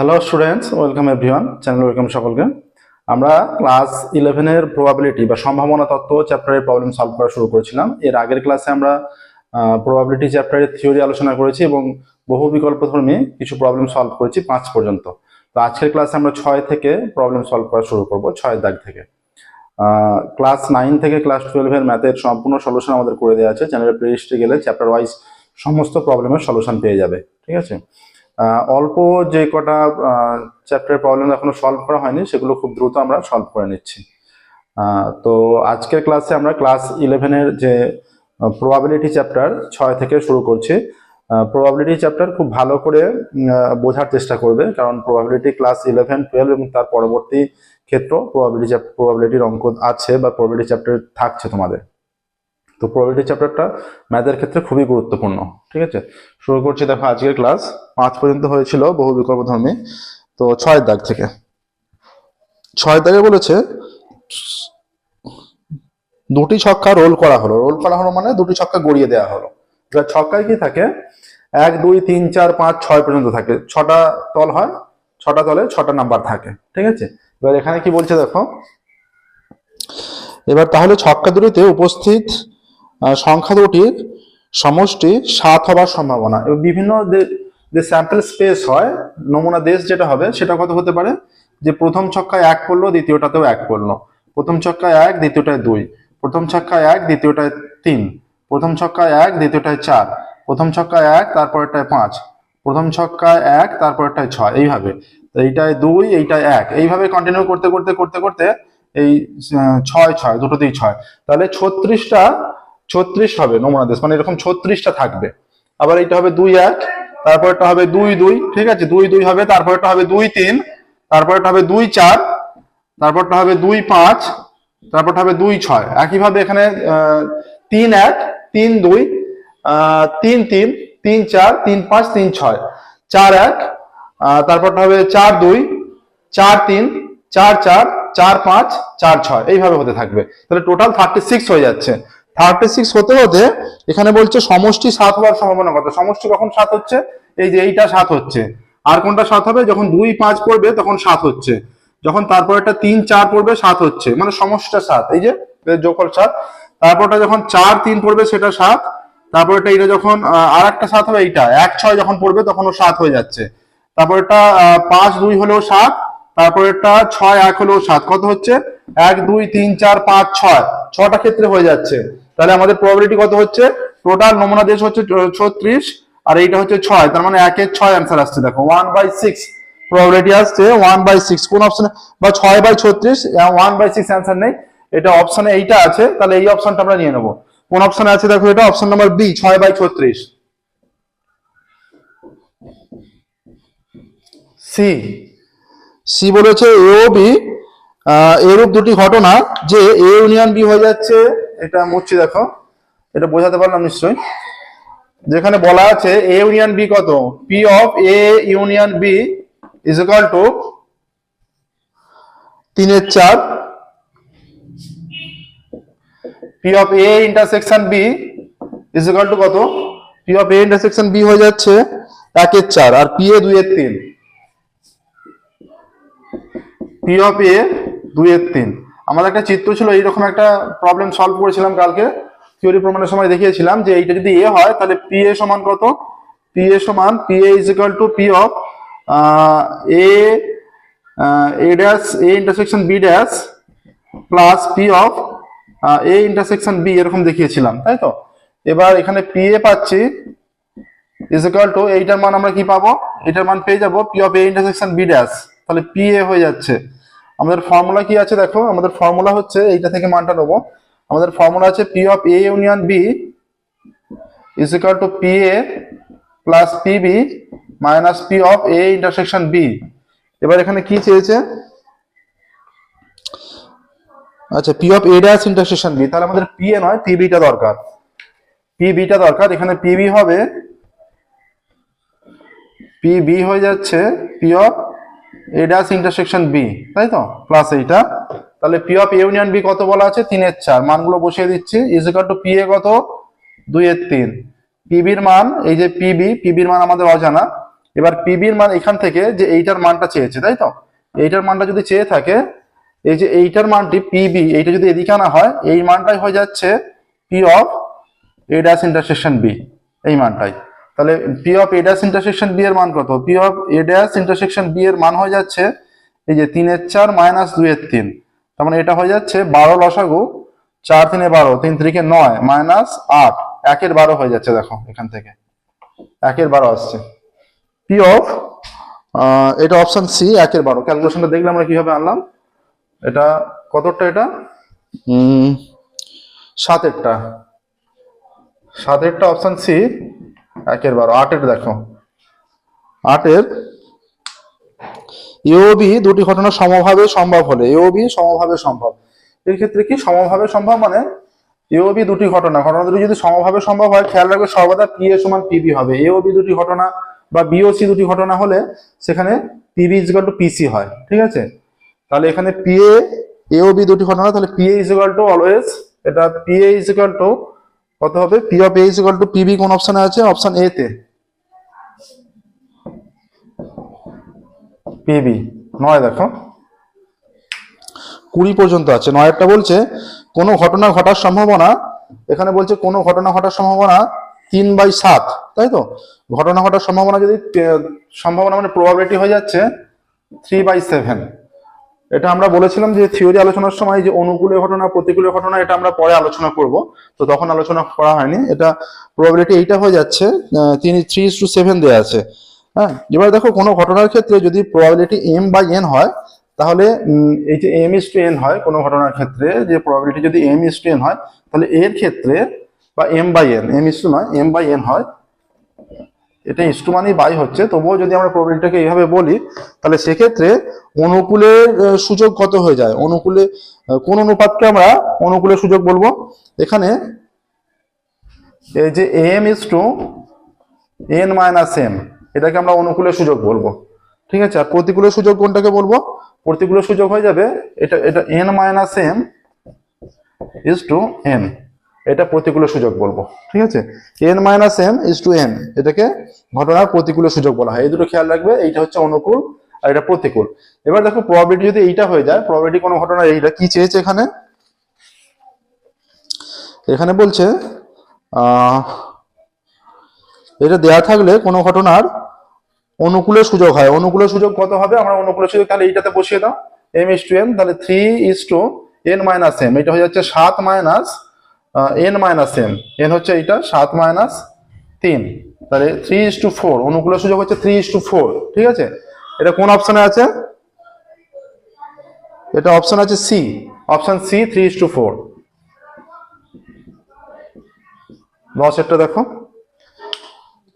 Hello students welcome everyone channel welcome সকলকে। আমরা class ইলেভেনের প্রবাবিলিটি বা সম্ভাবনা তত্ত্ব চ্যাপ্টারের প্রবলেম সলভ করা শুরু করেছিলাম। এর আগের ক্লাসে আমরা প্রবাবিলিটি চ্যাপ্টারের থিওরি আলোচনা করেছি এবং বহু বিকল্প ধর্মী কিছু প্রবলেম সলভ করেছি পাঁচ পর্যন্ত। তো আজকের ক্লাসে আমরা ছয় থেকে প্রবলেম সলভ করা শুরু করব ছয়ের দাগ থেকে। ক্লাস নাইন থেকে ক্লাস টুয়েলভের ম্যাথের সম্পূর্ণ সলিউশন আমাদের করে দেওয়া আছে। চ্যানেলের প্লেলিস্টে গেলে চ্যাপ্টার ওয়াইজ সমস্ত প্রবলেমের সলিউশন পেয়ে যাবে। ঠিক আছে? অল্প যে কটা চ্যাপ্টারের প্রবলেম এখনও সলভ করা হয়নি, সেগুলো খুব দ্রুত আমরা সলভ করে নিচ্ছি। তো আজকের ক্লাসে আমরা ক্লাস ইলেভেনের যে প্রবাবিলিটি চ্যাপ্টার ছয় থেকে শুরু করছি। প্রবাবিলিটি চ্যাপ্টার খুব ভালো করে বোঝার চেষ্টা করবে, কারণ প্রবাবিলিটি ক্লাস ইলেভেন টুয়েলভ এবং তার পরবর্তী ক্ষেত্র প্রবাবিলিটি প্রবাবিলিটির অঙ্ক আছে বা প্রবাবিলিটি চ্যাপ্টার থাকছে তোমাদের। তো প্রবাবিলিটি চ্যাপ্টারটা ম্যাথের ক্ষেত্রে খুবই গুরুত্বপূর্ণ, ঠিক আছে? শুরু করছি, দেখো আজকের ক্লাস পাঁচ পর্যন্ত হয়েছিল বহু বিকল্প ধর্মী তো ছয় দাগ থেকে। ছয় দাগে বলেছে, দুটি ছক্কা রোল করা হলো। রোল করা হলো মানে দুটি ছক্কা গড়িয়ে দেওয়া হলো। এবার ছক্কায় কি থাকে? এক, দুই, তিন, চার, পাঁচ, ছয় পর্যন্ত থাকে। ছটা তল হয়, ছটা তলে ছটা নাম্বার থাকে, ঠিক আছে? এবার এখানে কি বলছে দেখো? এবার তাহলে ছক্কা দুটিতে উপস্থিত সংখ্যা দুটির সমষ্টি সাত হবার সম্ভাবনা। এবার বিভিন্ন যে- স্যাম্পল স্পেস হয়, নমুনা দেশ যেটা হবে, সেটা কত হতে পারে? যে প্রথম ছক্কায় এক পড়ল দ্বিতীয়টাতেও এক পড়ল প্রথম ছক্কায় এক, দ্বিতীয়টায় দুই। প্রথম ছক্কায় এক, দ্বিতীয়টায় তিন। প্রথম ছক্কায় এক, দ্বিতীয়টায় চার। প্রথম ছক্কায় এক, তারপরেরটায় পাঁচ। প্রথম ছক্কায় এক, তারপরেরটায় ছয়। এইভাবে। এইটায় দুই, এইটায় এক। এইভাবে কন্টিনিউ করতে করতে করতে করতে এই ছয় ছয়, দুটোতেই ছয়। তাহলে ছত্রিশটা ছত্রিশ হবে নমুনা দেশ মানে এরকম ছত্রিশটা থাকবে। আবার এইটা হবে দুই এক, তারপরটা হবে দুই দুই, ঠিক আছে? দুই দুই হবে, তারপরটা হবে দুই তিন, তারপরটা হবে দুই চার, তারপরটা হবে দুই পাঁচ, তারপরটা হবে দুই ছয়। একইভাবে এখানে তিন এক, তিন দুই তিন তিন তিন চার, তিন পাঁচ, তিন ছয়। চার এক তারপরটা হবে চার দুই, চার তিন, চার চার চার পাঁচ, চার ছয়। এইভাবে হতে থাকবে। তাহলে টোটাল থার্টি সিক্স হয়ে যাচ্ছে। থার্টি সিক্স হতে হতে এখানে বলছে সমষ্টি সাত হওয়ার সম্ভাবনা কত? সমষ্টি কখন সাত হচ্ছে? এই যে এইটা সাত হচ্ছে। আর কোনটা সাত হবে? যখন দুই পাঁচ পড়বে তখন সাত হচ্ছে। যখন তারপর একটা তিন চার পড়বে, সাত হচ্ছে। মানে সমষ্টিটা সাত। এই যে যোগফল সাত। তারপরটা যখন চার তিন পড়বে, সেটা সাত। তারপরটা এটা যখন আর একটা সাত হবে, এইটা। এক ছয় যখন পড়বে তখন ও সাত হয়ে যাচ্ছে। তারপরটা পাঁচ দুই হলেও সাত। তারপরেরটা ছয় এক হলেও সাত। কত হচ্ছে? এক, দুই, তিন, চার, পাঁচ, ছয়। ছটা ক্ষেত্রে হয়ে যাচ্ছে। তাহলে আমাদের প্রবাবিলিটি কত হচ্ছে? টোটাল নমুনা দেশ হচ্ছে ছত্রিশ, আর এইটা হচ্ছে ছয়। তার মানে একের ছয় অ্যান্সার আসছে। দেখো ওয়ান বাই সিক্স প্রবাবিলিটি আসছে ওয়ান বাই সিক্স কোন অপশনে বা ছয় বাই ছত্রিশ ওয়ান বাই সিক্স অ্যান্সার নেই। এটা অপশনে এইটা আছে, তাহলে এই অপশনটা আমরা নিয়ে নেব। কোন অপশনে আছে দেখো এটা? অপশন নাম্বার বি ছয় বাই ছত্রিশ। সি সি বলেছে এ ও বি এরূপ দুটি ঘটনা যে এ ইউনিয়ন বি হয়ে যাচ্ছে এটা মুচ্ছি দেখো। এটা বোঝাতে পারলাম নিশ্চয়ই। যেখানে বলা আছে এ ইউনিয়ন বি কত? P of A union B is equal to তিনের চার। P of A intersection B is equal to কত? P of A intersection B হয়ে যাচ্ছে একের চার আর পি এ দুইয়ের তিন। পি অফ এ দুই এর তিন। আমাদের একটা চিত্র ছিল, এইরকম একটা প্রবলেম সলভ করেছিলাম কালকে। থিওরি প্রমাণের সময় দেখিয়েছিলাম যে এইটা যদি এ হয়, তাহলে পি এ সমান কত? পি এ সমান P A is equal to P of A A dash A intersection B dash plus P of A intersection B এরকম দেখিয়েছিলাম, তাই তো? এবার এখানে পি এ পাচ্ছি ইজ ইকাল টু এইটার মান আমরা কি পাবো? এটার মান পেয়ে যাব P of A intersection B dash তাহলে পি এ হয়ে যাচ্ছে। আমাদের ফর্মুলা কি আছে দেখো? আমাদের ফর্মুলা হচ্ছে এইটা থেকে মানটা নেব। আমাদের ফর্মুলা আছে P of A union B is equal to P A plus P B minus P of A intersection B এবার এখানে কি চেয়েছে? আচ্ছা P of A dash intersection B তাহলে আমাদের পি এ নয় পি বিটা দরকার। পি বিটা দরকার, এখানে পি বি হবে পি বি হয়ে যাচ্ছে P of A dash intersection B তাই তো? প্লাস এইটা। তাহলে পি অফ ইউনিয়ন বি কত বলা আছে? তিনের চার। মানগুলো বসিয়ে দিচ্ছি। ইজিকাল টু পি এ কত? দুই এর তিন। পিবির মান, এই যে পিবি পিবির মান আমাদের অজানা। এবার পিবির মান এখান থেকে যে এইটার মানটা চেয়েছে, তাই তো? এইটার মানটা যদি চেয়ে থাকে, এই যে এইটার মানটি পিবি এইটা যদি এদিকে আনা হয়, এই মানটাই হয়ে যাচ্ছে P of A dash intersection B এই মানটাই। তাহলে P of A intersection B এর মান কত? P of A intersection B এর মান হয়ে যাচ্ছে এই যে তিনের চার মাইনাস দুইয়ের তিন। তার মানে এটা হয়ে যাচ্ছে বারো লসাগু, চার তিনে বারো, তিন তিরিকে নয় মাইনাস আট। একের বারো হয়ে যাচ্ছে দেখো এখান থেকে। একের বারো আসছে। পি অফ এটা অপশন সি একের বারো। ক্যালকুলেশনটা দেখলে আমরা কীভাবে আনলাম? এটা কতটা এটা? সাতেরটা। সাতেরটা অপশন সি একের বারো আটের দেখো। আটের এওবি দুটি ঘটনা সমভাবে সম্ভব হলে এওবি সমভাবে সম্ভব। এর ক্ষেত্রে কি সমভাবে সম্ভব মানে এওবি দুটি ঘটনা ঘটনা দুটি যদি সমভাবে সম্ভব হয়, খেয়াল রাখবে সর্বদা পি এ সমান পিবি হবে। এওবি দুটি ঘটনা বা বিওসি দুটি ঘটনা হলে সেখানে পিবি ইজিক্যাল টু পিসি হয়, ঠিক আছে? তাহলে এখানে পিএ এওবি দুটি ঘটনা, তাহলে P A is equal to always, এটা P A is equal to কত হবে? P of A is equal to P B কোন অপশনে আছে? অপশন এ তে। পিবি নয় দেখো। কুড়ি পর্যন্ত আছে। নয়েরটা বলছে, কোনো ঘটনা ঘটার সম্ভাবনা, এখানে বলছে কোনো ঘটনা ঘটার সম্ভাবনা তিন বাই সাত, তাই তো? ঘটনা ঘটার সম্ভাবনা যদি সম্ভাবনা মানে প্রবাবিলিটি হয়ে যাচ্ছে থ্রি বাই সেভেন এটা আমরা বলেছিলাম যে থিওরি আলোচনার সময় যে অনুকূলে ঘটনা, প্রতিকূলে ঘটনা, এটা আমরা পরে আলোচনা করব। তো তখন আলোচনা করা হয়নি। এটা প্রবাবিলিটি এইটা হয়ে যাচ্ছে তিনি থ্রি টু সেভেন দেওয়া আছে। হ্যাঁ এবার দেখো কোনো ঘটনার ক্ষেত্রে যদি প্রবাবিলিটি এম বাই এন হয়, তাহলে এই যে এম ইস টু এন হয় কোনো ঘটনার ক্ষেত্রে, যে প্রবাবিলিটি যদি এম ইস টু এন হয়, তাহলে এর ক্ষেত্রে বা M by N M is to নয় এম বাই এন হয় এটা ইস্টু মানেই বাই হচ্ছে, তবুও যদি আমরা প্রবলেমটাকে এইভাবে বলি, তাহলে সেক্ষেত্রে অনুকূলের সুযোগ কত হয়ে যায়? অনুকূলে কোন অনুপাতকে আমরা অনুকূলের সুযোগ বলব? এখানে এই যে M is to N minus M এটাকে আমরা অনুকূলের সুযোগ বলব। ঠিক আছে? আর প্রতিকূলের সুযোগ কোনটাকে বলব? প্রতিকূলের সুযোগ হয়ে যাবে, এটা এটা N minus M is to N এটা প্রতিকূলের সুযোগ বলব, ঠিক আছে? N minus M is to N এটাকে ঘটনার প্রতিকূলের সুযোগ বলা হয়। এই দুটো খেয়াল রাখবে, এইটা হচ্ছে অনুকূল আর এটা প্রতিকূল। এবার দেখো প্রবাবিলিটি যদি এইটা হয়ে যায় প্রবাবিলিটি কোনো ঘটনা এইটা কি চেয়েছে এখানে? এখানে বলছে এটা দেয়া থাকলে কোনো ঘটনার অনুকূলের সুযোগ হয়। অনুকূলের সুযোগ কত হবে? আমরা অনুকূলের সুযোগ তাহলে এইটাতে বসিয়ে দাও। এম ইস টু এন তাহলে three is to N minus M এটা হয়ে যাচ্ছে সাত minus N minus M N হচ্ছে এইটা, সাত মাইনাস তিন। তাহলে থ্রি ইস টু ফোর অনুকূলের সুযোগ হচ্ছে থ্রি ইস টু ফোর ঠিক আছে? এটা কোন অপশনে আছে? এটা অপশন আছে C option C three is to four দশেরটা দেখো।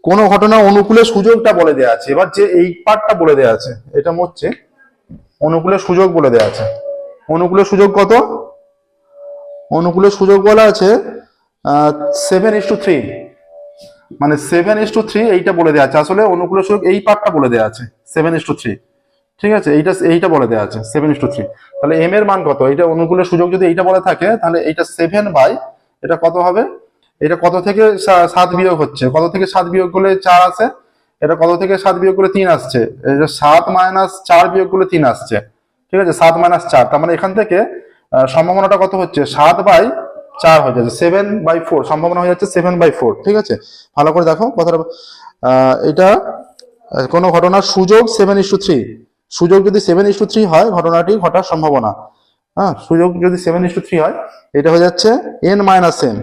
কোন ঘটনা অনুকূলের সুযোগটা বলে দেওয়া আছে। এবার যে এই পার্টটা বলে দেওয়া আছে, এটা হচ্ছে অনুকূলের সুযোগ বলে দেওয়া আছে। অনুকূলের সুযোগ কত? অনুকূলের সুযোগ বলা আছে সেভেন ইস টু থ্রি মানে সেভেন ইস টু থ্রি এইটা বলে দেওয়া আছে। আসলে অনুকূলের সুযোগ এই পার্টটা বলে দেওয়া আছে সেভেন ইস টু থ্রি ঠিক আছে? এইটা এইটা বলে দেওয়া আছে সেভেন ইস টু থ্রি তাহলে এম এর মান কত? এটা অনুকূলের সুযোগ যদি এইটা বলে থাকে, তাহলে এইটা সেভেন বাই এটা কত হবে? এটা কত থেকে সাত বিয়োগ হচ্ছে? কত থেকে সাত বিয়োগ করলে চার আসে? এটা কত থেকে সাত বিয়োগ করে তিন আসছে? সাত মাইনাস চার বিয়োগ করলে তিন আসছে। ঠিক আছে? সাত মাইনাস চার। তার মানে এখান থেকে সম্ভাবনাটা কত হচ্ছে? সাত বাই চার হয়ে যাচ্ছে। সেভেন বাই ফোর সম্ভাবনা হয়ে যাচ্ছে সেভেন বাই ফোর ঠিক আছে? ভালো করে দেখো কথাটা। এটা কোনো ঘটনার সুযোগ সেভেন ইস টু থ্রি সুযোগ যদি সেভেন ইস টু থ্রি হয় ঘটনাটি ঘটার সম্ভাবনা। হ্যাঁ সুযোগ যদি সেভেন ইস টু থ্রি হয়, এটা হয়ে যাচ্ছে এন মাইনাস এম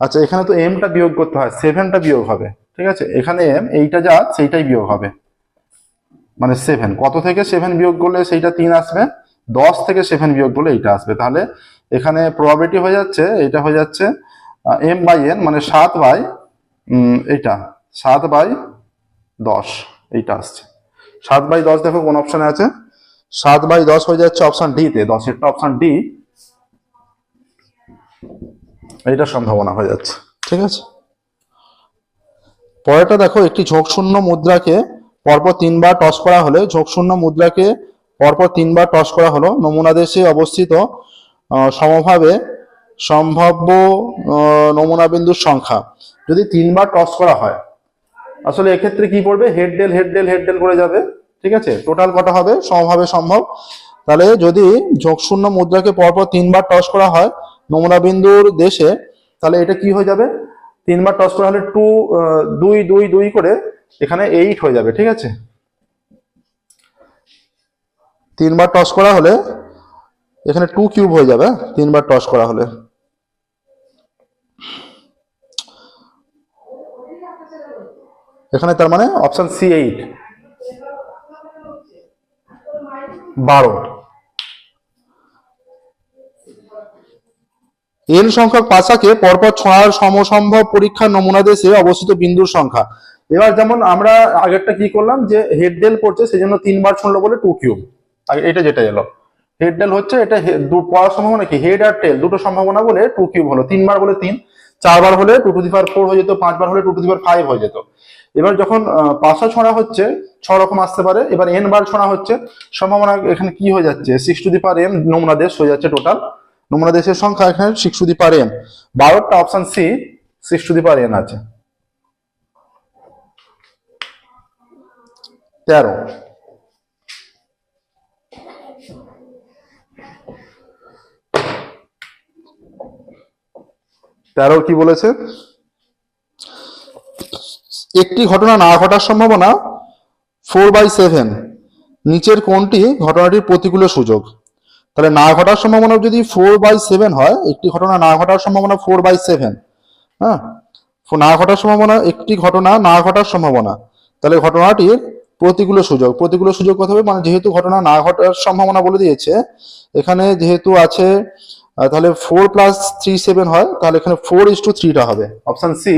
আচ্ছা এখানে তো এমটা বিয়োগ করতে হয় সেভেনটা বিয়োগ হবে, ঠিক আছে? এখানে এম এইটা যা, সেইটাই বিয়োগ হবে। মানে সেভেন কত থেকে সেভেন বিয়োগ করলে সেইটা তিন আসবে? দশ থেকে সেভেন বিয়োগ করলে এইটা আসবে। তাহলে এখানে প্রবাবিলিটি হয়ে যাচ্ছে এটা হয়ে যাচ্ছে এম বাই এন মানে সাত বাই এইটা, সাত বাই দশ, এইটা আসছে। সাত বাই দশ দেখো কোন অপশনে আছে। সাত বাই দশ হয়ে যাচ্ছে অপশান ডি তে দশেরটা অপশান ডি এইটা সম্ভাবনা হয়ে যাচ্ছে, ঠিক আছে? পরেরটা দেখো, একটি ঝোঁকশূন্য মুদ্রাকে পরপর তিনবার টস করা হলে ঝোঁকশূন্য মুদ্রাকে পরপর তিনবার টস করা হলো। নমুনা দেশে অবস্থিত সমভাবে সম্ভাব্য নমুনা বিন্দুর সংখ্যা। যদি তিনবার টস করা হয়, আসলে এক্ষেত্রে কি পড়বে? Head tail head tail head tail করে যাবে। ঠিক আছে? টোটাল কটা হবে? সমভাবে সম্ভব। তাহলে যদি যোগশূন্য মুদ্রাকে পরপর তিনবার টস করা হয়, নমুনা বিন্দুর দেশে, তাহলে এটা কি হয়ে যাবে? তিনবার টস করা হলে টু দুই দুই দুই করে এখানে এইট হয়ে যাবে। ঠিক আছে? তিনবার টস করা হলে এখানে টু কিউব হয়ে যাবে? তিনবার টস করা হলে। এখানে তার মানে অপশন সি এইট বারো। এন সংখ্যক পাশাকে পরপর ছড়ার সমসম্ভব পরীক্ষার নমুনা দেশে অবস্থিত বিন্দুর সংখ্যা। এবার যেমন আমরা আগেরটা কি করলাম যে হেড ডেল পড়ছে সেজন্য তিনবার শুনলো বলে টু কিউব এটা যেটা এলো। হেড ডেল হচ্ছে এটা পড়ার সম্ভাবনা কি? হেড আর টেল দুটো সম্ভাবনা বলে টু কিউব হলো। তিনবার বলে তিন, চারবার হলে two to the power four হয়ে যেত, পাঁচবার হলে টু টু দি ফাইভ হয়ে যেত। এবার যখন পাশা ছড়া হচ্ছে ছ রকম আসতে পারে। এবার এন বার ছড়া হচ্ছে, সম্ভাবনা এখানে কি হয়ে যাচ্ছে? Six to the power M নমুনা দেশ হয়ে যাচ্ছে টোটাল নমুনা দেশের সংখ্যা এখানে six to the power M বারোটা option C six to the power N আছে। তেরো। তেরো কি বলেছে? একটি ঘটনা না ঘটার সম্ভাবনা ফোর বাই সেভেন। নিচের কোনটি ঘটনাটির প্রতিকূল সুযোগ। তাহলে না ঘটার সম্ভাবনা যদি ফোর বাই সেভেন হয়, একটি ঘটনা না ঘটার সম্ভাবনা ফোর বাই সেভেন। হ্যাঁ? না ঘটার সম্ভাবনা, একটি ঘটনা না ঘটার সম্ভাবনা। তাহলে ঘটনাটির প্রতিকূল সুযোগ। প্রতিকূল সুযোগ কত হবে মানে যেহেতু ঘটনা না ঘটার সম্ভাবনা বলে দিয়েছে, এখানে যেহেতু আছে তাহলে ফোর প্লাস থ্রি সেভেন হয়, তাহলে এখানে ফোর ইস টু থ্রিটা হবে। Option C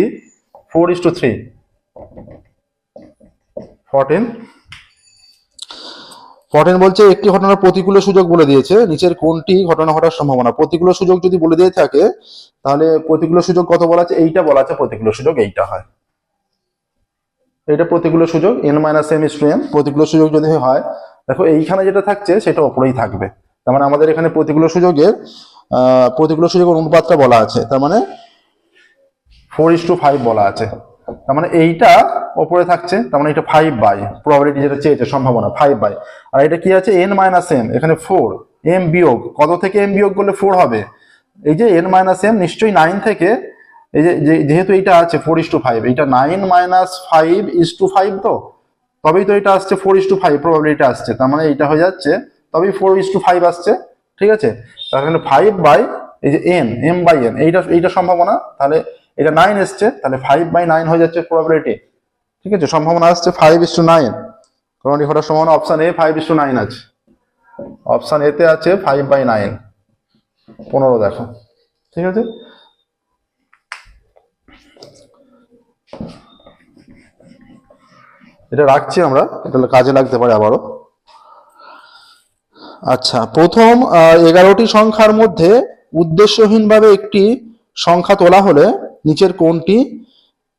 four is to three fourteen fourteen বলছে, একটি ঘটনার প্রতিকূল সুযোগ বলে দিয়েছে। নিচের কোনটি ঘটনা ঘটার সম্ভাবনা? প্রতিকূল সুযোগ যদি বলে দিয়ে থাকে, তাহলে প্রতিকূল সুযোগ কত বলা আছে? এইটা বলা আছে, প্রতিকূল সুযোগ এইটা হয়। এটা প্রতিকূল সুযোগ এন মাইনাস এম এম প্রতিকূল সুযোগ যদি হয়, দেখো এইখানে যেটা থাকছে, সেটা ওপরেই থাকবে। তার মানে আমাদের এখানে প্রতিকূল সুযোগের প্রতিকূল সুযোগের অনুপাতটা বলা আছে। তার মানে ফোর ইস টু ফাইভ বলা আছে। তার মানে এইটা ওপরে থাকছে, তার মানে এটা ফাইভ বাই প্রবাবিলিটি যেটা চেয়েছে, সম্ভাবনা ফাইভ বাই আর এটা কি আছে? এন মাইনাস এম এখানে ফোর এম বিয়োগ, কত থেকে এম বিয়োগ করলে ফোর হবে? এই যে এন মাইনাস এম নিশ্চয়ই নাইন থেকে, এই যে- যেহেতু এইটা আছে ফোর ইস টু ফাইভ এইটা nine minus five is to five তো? তবেই তো এটা আসছে four is to five probability আসছে। তার মানে এইটা হয়ে যাচ্ছে, তবেই ফোর ইস টু ফাইভ আসছে। ঠিক আছে? মানে ফাইভ বাই এই যে এন এম বাই এন এইটা এইটা সম্ভাবনা। তাহলে এটা নাইন এসছে, তাহলে ফাইভ বাই নাইন হয়ে যাচ্ছে প্রবাবিলিটি ঠিক আছে? সম্ভাবনা আসছে ফাইভ ইস টু নাইন কারণ ঘটার সম্ভাবনা? Option A five is to nine আছে। অপশান এতে আছে ফাইভ বাই নাইন পনেরো দেখো। ঠিক আছে? এটা রাখছি আমরা, এটা কাজে লাগতে পারে আবারও। আচ্ছা প্রথম এগারোটি সংখ্যার মধ্যে উদ্দেশ্যহীনভাবে একটি সংখ্যা তোলা হলে নিচের কোনটি?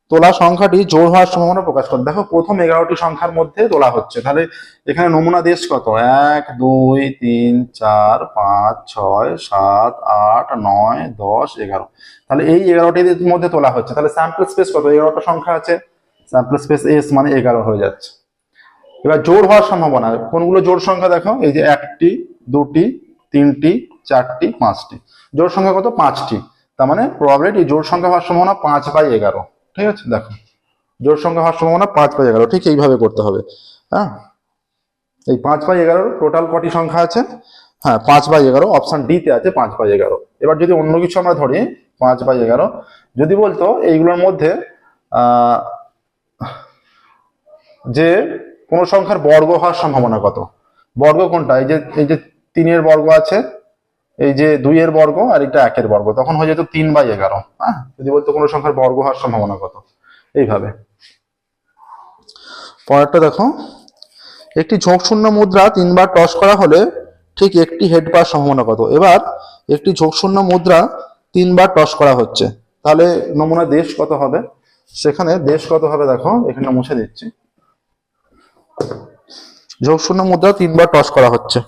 তোলা সংখ্যাটি জোর হওয়ার সম্ভাবনা প্রকাশ করে। দেখো, প্রথম এগারোটি সংখ্যার মধ্যে তোলা হচ্ছে। তাহলে এখানে নমুনা দেশ কত? এক, দুই, তিন, চার, পাঁচ, ছয়, সাত, আট, নয়, দশ, এগারো। তাহলে এই এগারোটির মধ্যে তোলা হচ্ছে। তাহলে স্যাম্পল স্পেস কত? এগারোটা সংখ্যা আছে। স্যাম্পল স্পেস এস মানে এগারো হয়ে যাচ্ছে। এবার জোর হওয়ার সম্ভাবনা কোনগুলো জোর সংখ্যা দেখো? এই যে একটি, দুটি, তিনটি, চারটি, পাঁচটি। জোর সংখ্যা কত? পাঁচটি। তার মানে প্রবাবিলিটি জোর সংখ্যা হওয়ার সম্ভাবনা পাঁচ বাই এগারো। ঠিক আছে? দেখো। জোর সংখ্যা হওয়ার সম্ভাবনা পাঁচ বাই এগারো। ঠিক এইভাবে করতে হবে। হ্যাঁ? এই পাঁচ বাই এগারো টোটাল কটি সংখ্যা আছে? হ্যাঁ পাঁচ বাই এগারো অপশন ডি তে আছে পাঁচ বাই এগারো। এবার যদি অন্য কিছু আমরা ধরি, পাঁচ বাই এগারো, যদি বলতো এইগুলোর মধ্যে যে কোন সংখ্যার বর্গ হওয়ার সম্ভাবনা কত? বর্গ কোনটা? এই যে এই যে তিনের বর্গ আছে, এই যে দুইয়ের বর্গ, আর এটা একের বর্গ। তখন হয়ে যেত তিন বাই এগারো হ্যাঁ? যদি বলতো কোনো সংখ্যার বর্গ হওয়ার সম্ভাবনা কত? এইভাবে। পরেরটা দেখো। একটি ঝোঁকশূন্য মুদ্রা তিনবার টস করা হলে ঠিক একটি হেড পাওয়ার সম্ভাবনা কত? এবার একটি ঝোঁকশূন্য মুদ্রা তিনবার টস করা হচ্ছে। তাহলে নমুনা দেশ কত হবে? সেখানে দেশ কত হবে দেখো, এখানে মুছে দিচ্ছি। যোগশূন্য মুদ্রা তিনবার টস করা হচ্ছে।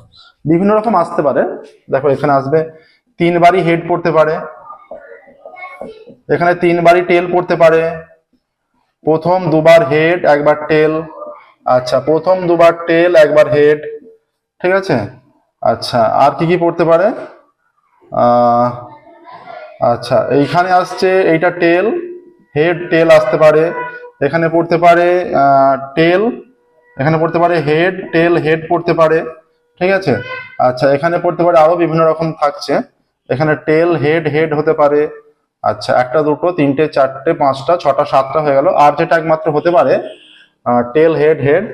বিভিন্ন রকম আসতে পারে। দেখো, এখানে আসবে। তিনবারই হেড পড়তে পারে। এখানে তিনবারই টেল পড়তে পারে। প্রথম দুবার হেড একবার টেল আচ্ছা প্রথম দুবার টেল একবার হেড ঠিক আছে? আচ্ছা আর কি কি পড়তে পারে? আচ্ছা এইখানে আসছে এইটা টেল হেড টেল আসতে পারে। এখানে পড়তে পারে টেল এখানে পড়তে পারে হেড টেল হেড পড়তে পারে, ঠিক আছে? আচ্ছা এখানে পড়তে পারে আরও বিভিন্ন রকম থাকছে। এখানে টেল হেড হেড হতে পারে। আচ্ছা একটা, দুটো, তিনটে, চারটে, পাঁচটা, ছটা, সাতটা হয়ে গেল। আর যেটা একমাত্র হতে পারে tail head head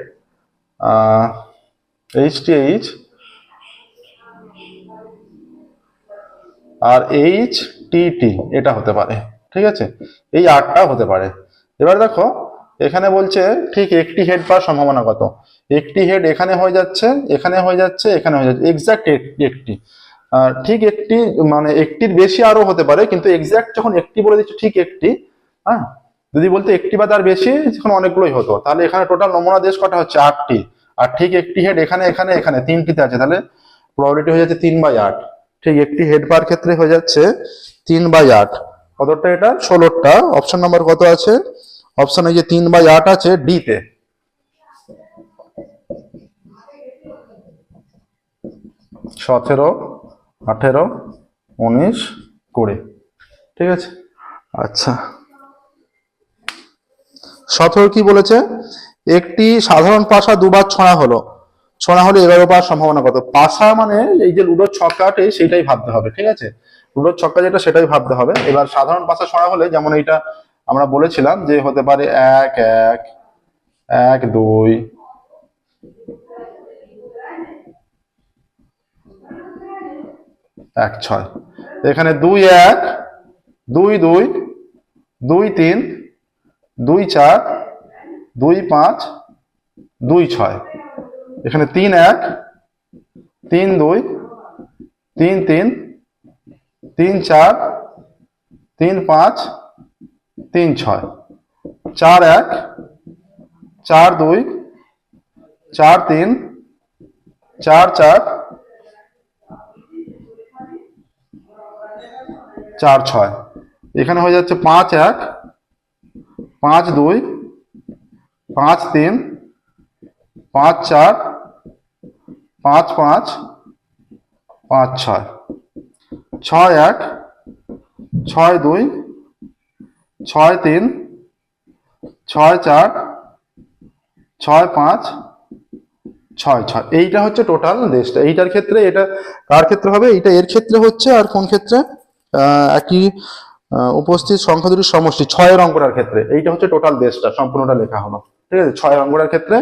H T H আর এইচ টি টি এটা হতে পারে, ঠিক আছে? এই আটটা হতে পারে। এবার দেখো এখানে বলছে ঠিক একটি হেড পাওয়ার সম্ভাবনা কত? একটি হেড এখানে হয়ে যাচ্ছে, এখানে হয়ে যাচ্ছে, এখানে হয়ে যাচ্ছে। এক্সাক্ট একটি ঠিক একটি মানে একটির বেশি আরও হতে পারে, কিন্তু এক্সাক্ট যখন একটি বলে দিচ্ছে, ঠিক একটি হ্যাঁ? যদি বলতে একটি বা তার বেশি যখন অনেকগুলোই হতো। তাহলে এখানে টোটাল নমুনা দেশ কটা হচ্ছে? আটটি। আর ঠিক একটি হেড এখানে এখানে এখানে, তিনটিতে আছে। তাহলে প্রবাবিলিটি হয়ে যাচ্ছে তিন বাই আট। ঠিক একটি হেড পার ক্ষেত্রে হয়ে যাচ্ছে তিন বাই আট। কতটা এটা? ষোলোটা। অপশন নাম্বার কত আছে? অপশন এই যে তিন বাই আট আছে ডি তে। সতেরো, আঠেরো, উনিশ, কুড়ি। ঠিক আছে? আচ্ছা। সতেরো কি বলেছে? একটি সাধারণ পাশা দুবার ছড়া হলো। ছড়া হলে এগারো পাওয়ার সম্ভাবনা কত? পাশা মানে এই যে লুডোর ছক্কাটে সেটাই ভাবতে হবে, ঠিক আছে? লুডোর ছক্কা যেটা সেটাই ভাবতে হবে। এবার সাধারণ পাশা ছড়া হলে যেমন এইটা আমরা বলেছিলাম যে হতে পারে এক এক এক, দুই। এক, ছয়। এখানে দুই, এক, দুই দুই দুই, তিন, দুই, চার, দুই, পাঁচ, দুই, ছয়। এখানে তিন, এক, তিন, দুই, তিন তিন তিন, চার, তিন, পাঁচ তিন ছয়। চার এক, চার দুই, চার তিন, চার চার চার ছয়। এখানে হয়ে যাচ্ছে পাঁচ এক, পাঁচ দুই, পাঁচ তিন, পাঁচ চার, পাঁচ পাঁচ পাঁচ ছয়। ছয় এক, ছয় দুই ছয় তিন, ছয় চার, ছয় পাঁচ, ছয় ছয়। এইটা হচ্ছে টোটাল দেশটা এইটার ক্ষেত্রে এটা কার ক্ষেত্রে হবে? এইটা এর ক্ষেত্রে হচ্ছে আর কোন ক্ষেত্রে? একই উপস্থিত সংখ্যা দুটির সমষ্টি, ছয়ের অঙ্কটার ক্ষেত্রে। এইটা হচ্ছে টোটাল দেশটা সম্পূর্ণটা লেখা হলো। ঠিক আছে? ছয়ের অঙ্কটার ক্ষেত্রে।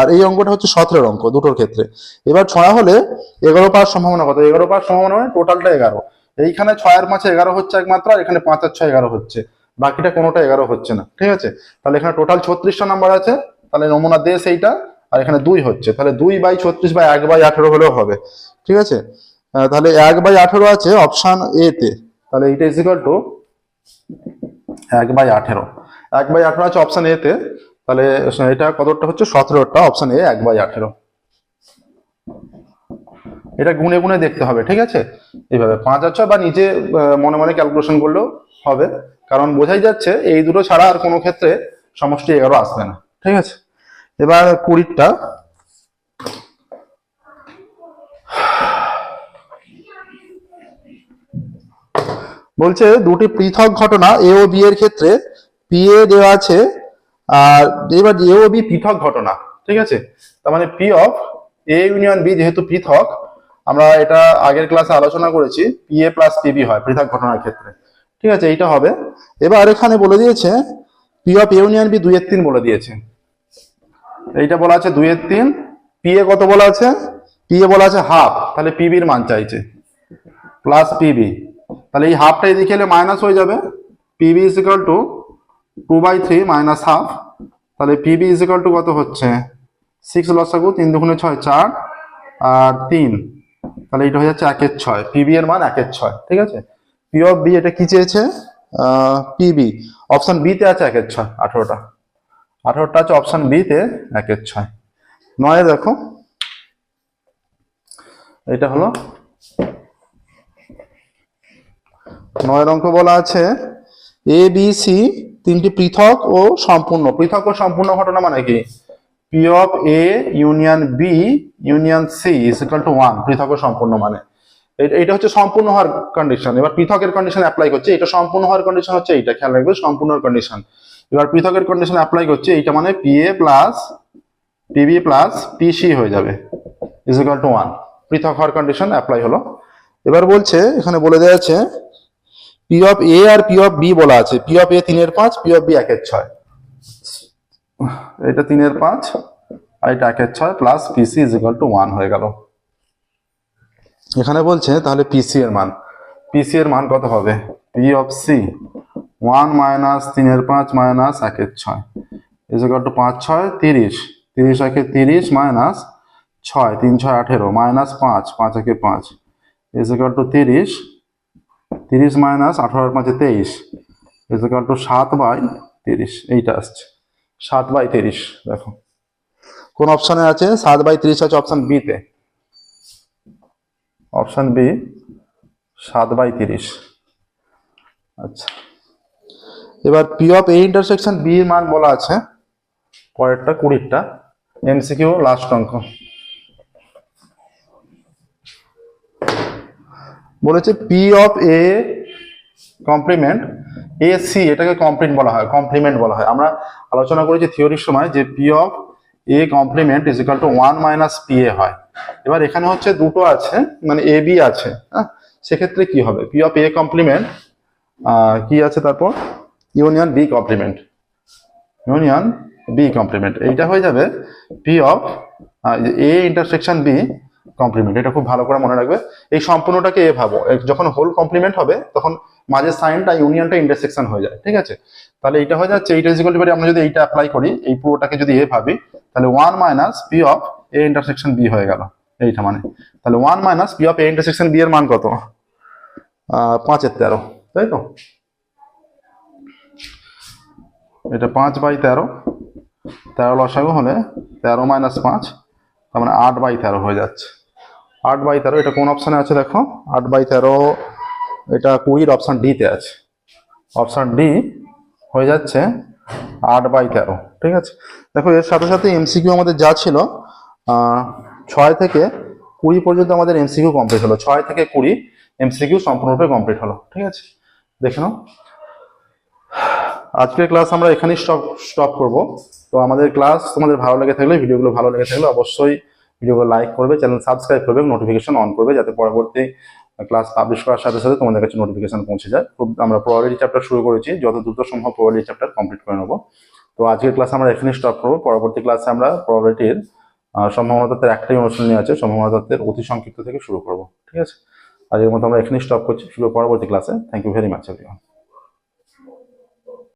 আর এই অঙ্কটা হচ্ছে সতেরোর অঙ্ক, দুটোর ক্ষেত্রে। এবার ছয় হলে এগারো পাওয়ার সম্ভাবনা কত? এগারো পাওয়ার সম্ভাবনা মানে টোটালটা এগারো। এইখানে ছয়ের পাঁচে এগারো হচ্ছে একমাত্র, আর এখানে পাঁচ আর ছয় এগারো হচ্ছে। বাকিটা কোনোটা এগারো হচ্ছে না, ঠিক আছে? তাহলে এখানে টোটাল ছত্রিশটা নাম্বার আছে, তাহলে নমুনা দে সেইটা, আর এখানে দুই হচ্ছে, তাহলে দুই বাই ছত্রিশ বাই এক বাই আঠেরো হলেও হবে, ঠিক আছে? তাহলে এক বাই আঠেরো আছে অপশান এ তে, তাহলে এইটা ইজ ইকাল টু এক বাই আঠেরো, এক বাই আঠেরো আছে অপশান এ তে, তাহলে এটা কতটা হচ্ছে? সতেরোটা অপশান এ এক বাই আঠেরো। এটা গুনে গুনে দেখতে হবে, ঠিক আছে? এইভাবে, পাঁচ আর ছয় বা নিজে মনে মনে ক্যালকুলেশন করলেও হবে। কারণ বোঝাই যাচ্ছে এই দুটো ছাড়া আর কোনো ক্ষেত্রে সমষ্টি এগারো আসবে না। ঠিক আছে? এবার কুড়িটা বলছে, দুটি পৃথক ঘটনা এ ও বি এর ক্ষেত্রে পি এ দেওয়া আছে, আর এবার এ ও বি পৃথক ঘটনা। ঠিক আছে? তার মানে P of A union B যেহেতু পৃথক, আমরা এটা আগের ক্লাসে আলোচনা করেছি পি এ প্লাস পিবি হয় পৃথক ঘটনার ক্ষেত্রে। ঠিক আছে, এইটা হবে। এবার এখানে বলে দিয়েছে পি অফ ইউনিয়ন বি দুই এর তিন বলে দিয়েছে। এইটা বলা আছে দুই এর তিন পি এ কত বলা আছে? পি এ বলা আছে হাফ তাহলে পিবির মান চাইছে। প্লাস পিবি তাহলে এই হাফটা এদিকে এলে মাইনাস হয়ে যাবে। P B is equal to two by three minus half তাহলে P B is equal to কত হচ্ছে? সিক্স লসাগু, তিন দুগুণে ছয়, চার, আর তিন। তাহলে এটা হয়ে যাচ্ছে একের ছয়। পিবি এর মান একের ছয়, ঠিক আছে? পি অফ বি এটা কি চেয়েছে? পিবি অপশন বি তে আছে একের ছয়, আঠারোটা। আঠারোটা আছে অপশন বি তে একের ছয়। নয় দেখো। এটা হলো নয়ের অঙ্ক বলা আছে। এ বি সি তিনটি পৃথক ও সম্পূর্ণ। পৃথক ও সম্পূর্ণ ঘটনা মানে কি? P of A union B union C is equal to one পৃথক ও সম্পূর্ণ মানে। এটা- এটা হচ্ছে সম্পূর্ণ হওয়ার কন্ডিশন এবার পৃথকের কন্ডিশন অ্যাপ্লাই করছে, এটা সম্পূর্ণ হওয়ার কন্ডিশন হচ্ছে এইটা। খেয়াল রাখবে সম্পূর্ণ কন্ডিশন এবার পৃথকের কন্ডিশন অ্যাপ্লাই করছে, এইটা মানে P A plus P B plus P C হয়ে যাবে। ইজ ইকাল টু ওয়ান পৃথক হওয়ার কন্ডিশন অ্যাপ্লাই হলো। এবার বলছে, এখানে বলে দেওয়া আছে পি অফ এ আর পি অফ বি বলা আছে। পি অফ এ তিনের পাঁচ পি অফ বি একের ছয়। এটা তিনের পাঁচ, আর এটা একের ছয় plus P C is equal to one হয়ে গেল। এখানে বলছে তাহলে পিসি এর মান। পিসি এর মান কত হবে? P of C one minus তিনের পাঁচ মাইনাস একের ছয়। ইকাল টু পাঁচ, ছয়, তিরিশ। তিরিশ একে তিরিশ মাইনাস ছয়, তিন, ছয়, আঠেরো মাইনাস পাঁচ পাঁচ একে পাঁচ। ইকাল টু তিরিশ। তিরিশ মাইনাস আঠারো পাঁচে তেইশ। ইকাল টু সাত বাই তিরিশ। এইটা আসছে। সাত বাই তিরিশ, দেখো। কোন অপশনে আছে? সাত বাই তিরিশ আছে অপশন বিতে অপশন বি, সাত বাই তিরিশ। আচ্ছা। এবার P of A intersection B এর মান বলা আছে, পরেরটা কুড়িরটা এমসিকিউ লাস্ট অঙ্ক। বলেছে P of A complement A C এটাকে কমপ্লিমেন্ট বলা হয় কমপ্লিমেন্ট বলা হয়। আমরা আলোচনা করেছি থিওরির সময় যে P of A complement is equal to one minus P A হয়। এবার এখানে হচ্ছে দুটো আছে মানে এ বি আছে হ্যাঁ? সেক্ষেত্রে কি হবে? পি অফ এ কমপ্লিমেন্ট কি আছে তারপর? Union B complement union B complement এইটা হয়ে যাবে P of A intersection B complement এটা খুব ভালো করে মনে রাখবে। এই সম্পূর্ণটাকে এ ভাবো। যখন হোল কমপ্লিমেন্ট হবে, তখন মাঝে সাইনটা ইউনিয়নটা ইন্টারসেকশন হয়ে যায়, ঠিক আছে? তাহলে এটা হয়ে যাচ্ছে, এইটা ইজিকাল আমরা যদি এইটা অ্যাপ্লাই করি, এই পুরোটাকে যদি এ ভাবি তাহলে one minus P of A intersection B হয়ে গেল। এইটা মানে। তাহলে one minus P of A intersection B এর মান কত? পাঁচের তেরো। তাই তো? এটা পাঁচ বাই তেরো। তেরো লসাগু হলে তেরো মাইনাস পাঁচ, তার মানে আট বাই তেরো হয়ে যাচ্ছে। আট বাই তেরো, এটা কোন অপশানে আছে দেখো? আট বাই তেরো, এটা কুড়ির অপশান ডিতে আছে। অপশান ডি হয়ে যাচ্ছে আট বাই তেরো, ঠিক আছে? দেখো, এর সাথে সাথে এমসিকিউ আমাদের যা ছিল ছয় থেকে কুড়ি পর্যন্ত আমাদের এমসিকিউ কমপ্লিট হলো। ছয় থেকে কুড়ি এমসিকিউ সম্পূর্ণরূপে কমপ্লিট হলো, ঠিক আছে? দেখে নাও। আজকের ক্লাস আমরা এখানেই স্টপ স্টপ করব। তো আমাদের ক্লাস তোমাদের ভালো লেগে থাকলে, ভিডিওগুলো ভালো লেগে থাকলে অবশ্যই ভিডিওগুলো লাইক করবে চ্যানেল সাবস্ক্রাইব করবে নোটিফিকেশন অন করবে, যাতে পরবর্তী ক্লাস পাবলিশ করার সাথে সাথে তোমাদের কাছে নোটিফিকেশন পৌঁছে যায়। খুব আমরা প্রবাবিলিটি চ্যাপ্টার শুরু করেছি, যত দ্রুত সম্ভব প্রবাবিলিটি চ্যাপ্টার কমপ্লিট করে নেব। তো আজকের ক্লাস আমরা এখানে স্টপ করব। পরবর্তী ক্লাসে আমরা প্রবাবিলিটির সম্ভাবনা তত্ত্বের একটাই অনুষ্ঠান নিয়ে আছে সম্ভাবনা তত্ত্বের অতি সংক্ষিপ্ত থেকে শুরু করব। ঠিক আছে? আজকের মতো আমরা এখানে স্টপ করছি। শুরু পরবর্তী ক্লাসে thank you very much everyone